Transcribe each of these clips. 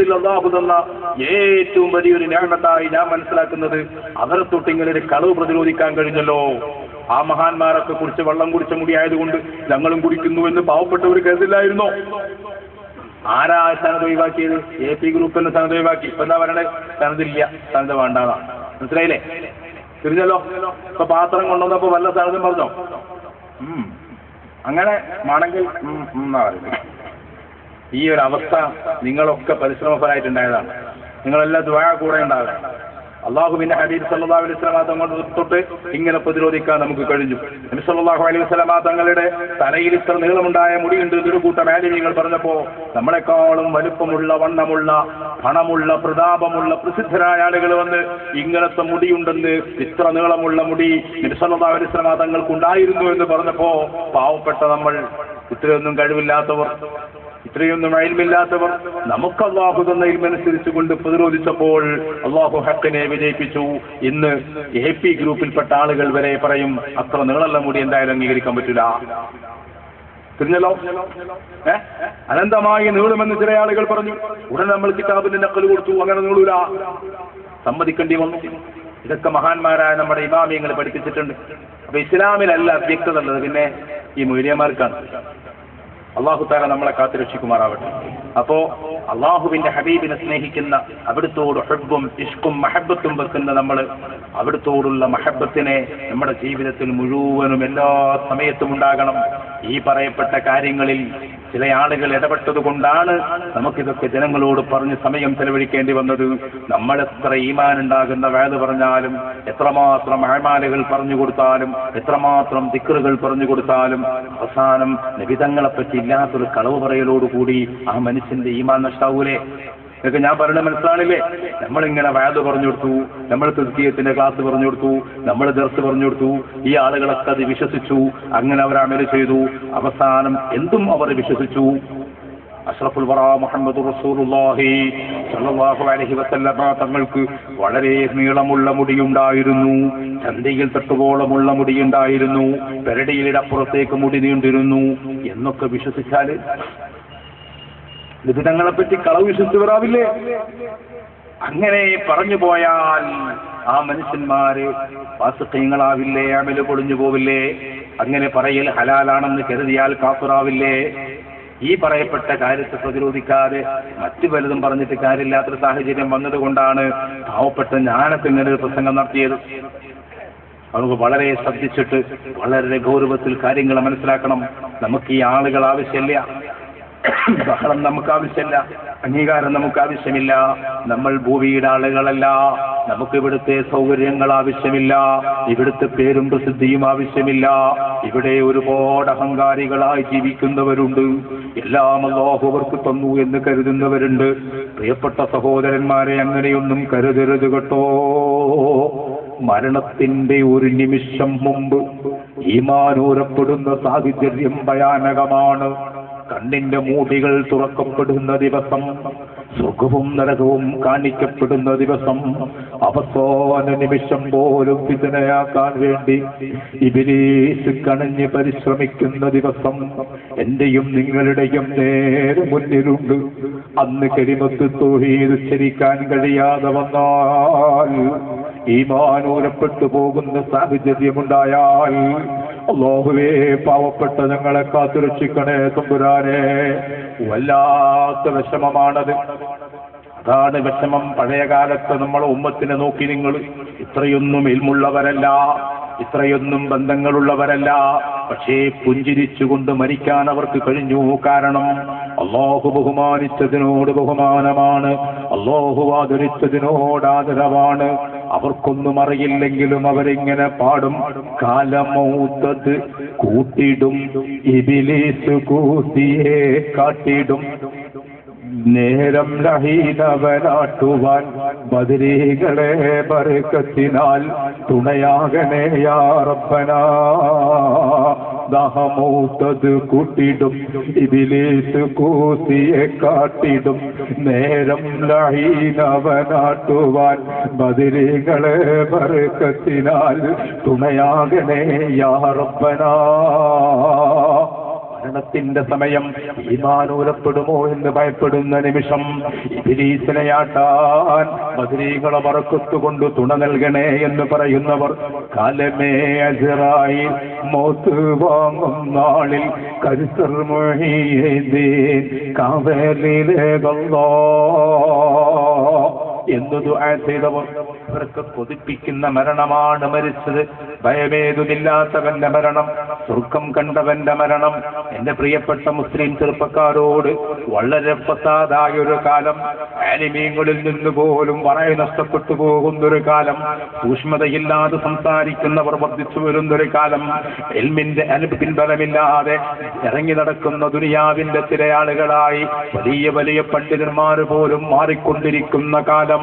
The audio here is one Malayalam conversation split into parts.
അള്ളാഹു ഏറ്റവും വലിയൊരു ഞാമത്തായി ഞാൻ മനസ്സിലാക്കുന്നത് അവർ തൊട്ട് ഒരു കളവ് പ്രതിരോധിക്കാൻ കഴിഞ്ഞല്ലോ. ആ മഹാന്മാരൊക്കെ കുറിച്ച് വെള്ളം കുടിച്ച മുടിയായതുകൊണ്ട് ഞങ്ങളും കുടിക്കുന്നു എന്ന് പാവപ്പെട്ടവർ കരുതില്ലായിരുന്നോ ആരാ സ്ഥാനത്ത് ഒഴിവാക്കിയത്? എ പി ഗ്രൂപ്പ് എന്ന സ്ഥാനത്ത് ഒഴിവാക്കി. ഇപ്പൊ എന്താ പറയണേ? സ്ഥാനത്തില്ല സ്ഥാനത്ത് വേണ്ടാന്നാ. മനസ്സിലായില്ലേ? തിരിഞ്ഞല്ലോ. ഇപ്പൊ പാത്രം കൊണ്ടുവന്നപ്പോ വല്ല സ്ഥാനത്തും പറഞ്ഞോ. അങ്ങനെ ഉം എന്നാ പറയുന്നത്. ഈ ഒരു അവസ്ഥ നിങ്ങളൊക്കെ പരിശ്രമഫലമായിട്ടുണ്ടായതാണ് നിങ്ങളെല്ലാം ദ്വാ കൂടെ അള്ളാഹു പിന്നെ ഹബീബ് സല്ലല്ലാഹു അലൈഹി സ്വലാ തങ്ങളുടെ തൊട്ട് ഇങ്ങനെ പ്രതിരോധിക്കാൻ നമുക്ക് കഴിഞ്ഞു. നബി സല്ലാഹു അലൈഹി സ്വലാ തങ്ങളുടെ തലയിൽ ഇത്ര നീളമുണ്ടായ മുടിയുണ്ട് ഒരു കൂട്ടം ആലിമീങ്ങൾ പറഞ്ഞപ്പോ നമ്മളെക്കാളും വലുപ്പമുള്ള വണ്ണമുള്ള പണമുള്ള പ്രതാപമുള്ള പ്രസിദ്ധരായ ആളുകൾ വന്ന് ഇങ്ങനത്തെ മുടിയുണ്ടെന്ന് ഇത്ര നീളമുള്ള മുടി നബി സല്ലല്ലാഹു അലൈഹി വസല്ലമ തങ്ങൾക്കുണ്ടായിരുന്നു എന്ന് പറഞ്ഞപ്പോ പാവപ്പെട്ട നമ്മൾ ഇത്രയൊന്നും കഴിവില്ലാത്തവർ ഇത്രയൊന്നും അയൽമില്ലാത്തവർ നമുക്ക് അള്ളാഹു തന്ന ഇൽമനുസരിച്ച് കൊണ്ട് പ്രതിരോധിച്ചപ്പോൾ അള്ളാഹു ഹക്കിനെ വിജയിപ്പിച്ചു ഇന്ന് എ പി ഗ്രൂപ്പിൽപ്പെട്ട ആളുകൾ വരെ പറയും. അത്ര നീളല്ല മുടി എന്തായാലും അംഗീകരിക്കാൻ പറ്റില്ല. തിരിഞ്ഞല്ലോ? ഏ? അനന്തമായി നീളുമെന്ന് ചില ആളുകൾ പറഞ്ഞു. ഉടനെ നമ്മൾ കിതാബിന്റെ നക്കൽ കൊടുത്തു. അങ്ങനെ നീളൂല. സമ്മതിക്കേണ്ടി വന്നു. ഇതൊക്കെ മഹാന്മാരായ നമ്മുടെ ഇമാമിയങ്ങൾ പഠിപ്പിച്ചിട്ടുണ്ട്. അപ്പൊ ഇസ്ലാമിലല്ല വ്യക്തത ഉള്ളത് പിന്നെ ഈ മൊയ്ലിയമാർക്കാണ് അള്ളാഹു താല നമ്മളെ കാത്തുരക്ഷിക്കുമാറാവട്ടെ. അപ്പോ അള്ളാഹുവിന്റെ ഹബീബിനെ സ്നേഹിക്കുന്ന അവിടുത്തോട് ഹെബും ഇഷ്കും മഹബത്തും വെക്കുന്ന നമ്മൾ അവിടുത്തോടുള്ള മഹബത്തിനെ നമ്മുടെ ജീവിതത്തിൽ മുഴുവനും എല്ലാ സമയത്തും ഉണ്ടാകണം. ഈ പറയപ്പെട്ട കാര്യങ്ങളിൽ ചില ആളുകൾ ഇടപെട്ടത് കൊണ്ടാണ് നമുക്കിതൊക്കെ ജനങ്ങളോട് പറഞ്ഞ് സമയം ചെലവഴിക്കേണ്ടി വന്നത്. നമ്മൾ എത്ര ഈമാൻ ഉണ്ടാകുന്ന വേദ പറഞ്ഞാലും എത്രമാത്രം അഴമാലകൾ പറഞ്ഞു കൊടുത്താലും എത്രമാത്രം ദിക്കറുകൾ പറഞ്ഞു കൊടുത്താലും അവസാനം നിബിതങ്ങളെപ്പറ്റി ഇല്ലാത്തൊരു കളവ് പറയലോടുകൂടി ആ മനുഷ്യന്റെ ഈമാൻ നഷ്ടാവൂലേ? ഇതൊക്കെ ഞാൻ പറയുന്നത് മനസ്സിലാണില്ലേ? നമ്മളിങ്ങനെ വയത് പറഞ്ഞു കൊടുത്തു നമ്മൾ തൃതീയത്തിന്റെ ക്ലാസ് പറഞ്ഞു കൊടുത്തു നമ്മൾ ദർസ് പറഞ്ഞു കൊടുത്തു ഈ ആളുകളൊക്കെ അത് വിശ്വസിച്ചു അങ്ങനെ അവർ അമൽ ചെയ്തു. അവസാനം എന്തും അവർ വിശ്വസിച്ചു. അഷ്റഫുൽ മുഹമ്മദ് റസൂലുള്ളാഹി സല്ലല്ലാഹു അലൈഹി തങ്ങൾക്ക് വളരെ നീളമുള്ള മുടിയുണ്ടായിരുന്നു. ചന്തയിൽ തട്ടുകോളമുള്ള മുടിയുണ്ടായിരുന്നു. പെരടിയിലപ്പുറത്തേക്ക് മുടി നീണ്ടിരുന്നു. എന്നൊക്കെ വിശ്വസിച്ചാൽ നിബിതങ്ങളെ പറ്റി കളവ് വിശ്വസിച്ചവരാവില്ലേ അങ്ങനെ പറഞ്ഞു പോയാൽ ആ മനുഷ്യന്മാര് വാസുക്കയങ്ങളാവില്ലേ അമൽ പൊളിഞ്ഞു പോവില്ലേ? അങ്ങനെ പറയൽ ഹലാലാണെന്ന് കരുതിയാൽ കാപ്പുറാവില്ലേ ഈ പറയപ്പെട്ട കാര്യത്തെ പ്രതിരോധിക്കാതെ മറ്റു പലതും പറഞ്ഞിട്ട് കാര്യമില്ലാത്തൊരു സാഹചര്യം വന്നതുകൊണ്ടാണ് പാവപ്പെട്ട ഞാനൊക്കെ നിന്ന് പ്രസംഗം നടത്തിയത്. നമുക്ക് വളരെ ശ്രദ്ധിച്ചിട്ട് വളരെ ഗൗരവത്തിൽ കാര്യങ്ങൾ മനസ്സിലാക്കണം. നമുക്ക് ഈ ആളുകൾ ആവശ്യമില്ല. ബഹളം നമുക്ക് ആവശ്യമില്ല അംഗീകാരം നമുക്ക് ആവശ്യമില്ല നമ്മൾ ഭൂമിയുടെ ആളുകളല്ല നമുക്ക് ഇവിടുത്തെ സൗകര്യങ്ങൾ ആവശ്യമില്ല ഇവിടുത്തെ പേരും പ്രസിദ്ധിയും ആവശ്യമില്ല ഇവിടെ ഒരുപാട് അഹങ്കാരികളായി ജീവിക്കുന്നവരുണ്ട് എല്ലാം അവർക്ക് തന്നു എന്ന് കരുതുന്നവരുണ്ട്. പ്രിയപ്പെട്ട സഹോദരന്മാരെ അങ്ങനെയൊന്നും കരുതരുത് കേട്ടോ. മരണത്തിന്റെ ഒരു നിമിഷം മുമ്പ് ഈമാനൂരപ്പെടുന്ന സാഹചര്യം ഭയാനകമാണ്. കണ്ണിന്റെ മൂടികൾ തുറക്കപ്പെടുന്ന ദിവസം സുഖവും നരകവും കാണിക്കപ്പെടുന്ന ദിവസം അവസാന നിമിഷം പോലും വിതനയാക്കാൻ വേണ്ടി ഇബിലീസ് കണഞ്ഞ് പരിശ്രമിക്കുന്ന ദിവസം എന്റെയും നിങ്ങളുടെയും നേരെ മുന്നിലുണ്ട്. അന്ന് കരിമത്ത് തൊഴീത് ഉച്ചരിക്കാൻ കഴിയാതെ വന്നാൽ ഈമാനൂരപ്പെട്ടു പോകുന്ന സാഹചര്യമുണ്ടായാൽ അള്ളാഹുവേ പാവപ്പെട്ട ഞങ്ങളെ കാത്തുരക്ഷിക്കണേ തമ്പുരാനെ. വല്ലാത്ത വിഷമമാണത്. അതാണ് വിഷമം. പഴയ കാലത്ത് നമ്മൾ ഉമ്മത്തിനെ നോക്കി നിങ്ങൾ ഇത്രയൊന്നും ഇൽമുള്ളവരല്ല ഇത്രയൊന്നും ബന്ധങ്ങളുള്ളവരല്ല. പക്ഷേ പുഞ്ചിരിച്ചുകൊണ്ട് മരിക്കാൻ അവർക്ക് കഴിഞ്ഞു. കാരണം അള്ളാഹു ബഹുമാനിച്ചതിനോട് ബഹുമാനമാണ്. അള്ളാഹു ആദരിച്ചതിനോട് ആദരവാണ് അവർക്കൊന്നും അറിയില്ലെങ്കിലും അവരിങ്ങനെ പാടും. കാലമൗത്തത് കൂട്ടിടും. ഇബിലീസ് കൂത്തിയെ കാട്ടിടും. നേരം ലഹീനവനാട്ടുവാൻ ബദരീകളെ ബർക്കത്തിനാൽ തുണയാകണേ യാ റബ്ബനാ. ദഹമൂത്തത് കൂട്ടിടും ഇതിലേത്ത് കൂത്തിയെ കാട്ടിടും. നേരം ലഹീനവനാട്ടുവാൻ ബദരീകളെ ബർക്കത്തിനാൽ തുണയാകണേ യാ റബ്ബനാ. മരണത്തിന്റെ സമയം ഈമാനൂലപ്പെടുമോ എന്ന് ഭയപ്പെടുന്ന നിമിഷം ഇരീസിനെയാട്ടാൻ ബദരീകളെ മറക്കത്തുകൊണ്ട് തുണ നൽകണേ എന്ന് പറയുന്നവർ കാലമേ അജറായി മോത്ത് വാങ്ങും നാളിൽ കരുസർ മൊഴിയേതീൻ കാവേലിലേകല്ലോ എന്ന് ദുആ ചെയ്തവർ അവർക്ക് കൊതിപ്പിക്കുന്ന മരണമാണ് മരിച്ചത്. ഭയമേതുമില്ലാത്തവന്റെ മരണം സ്വർഗം കണ്ടവന്റെ മരണം. എന്റെ പ്രിയപ്പെട്ട മുസ്ലിം ചെറുപ്പക്കാരോട് വളരെ ഫസാദായ ഒരു കാലം. ആനിമീങ്ങളിൽ നിന്ന് പോലും വളരെ നഷ്ടപ്പെട്ടു പോകുന്നൊരു കാലം. സൂക്ഷ്മതയില്ലാതെ സംസാരിക്കുന്നവർ വർദ്ധിച്ചു വരുന്നൊരു കാലം. എൽമിന്റെ അനുപിൻബലമില്ലാതെ ഇറങ്ങി നടക്കുന്ന ദുനിയാവിന്റെ ചില ആളുകളായി വലിയ വലിയ പണ്ഡിതന്മാർ പോലും മാറിക്കൊണ്ടിരിക്കുന്ന കാലം.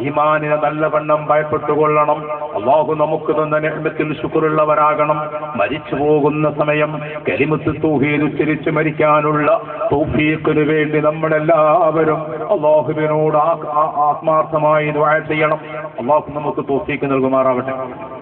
ഈമാനിനെ നല്ലവണ്ണം ഭയപ്പെട്ടുകൊള്ളണം. അള്ളാഹു നമുക്ക് തന്ന നിർമ്മത്തിൽ ശുക്രുള്ളവരാകണം. മരിച്ചു പോകുന്ന സമയം കരിമുത്ത് തൂഹീൽ ഉച്ചരിച്ച് മരിക്കാനുള്ള തൗഫീഖിനു വേണ്ടി നമ്മളെല്ലാവരും അള്ളാഹുവിനോട് ആത്മാർത്ഥമായി ദുആ ചെയ്യണം. അള്ളാഹു നമുക്ക് തൗഫീഖ് നൽകുമാറാവട്ടെ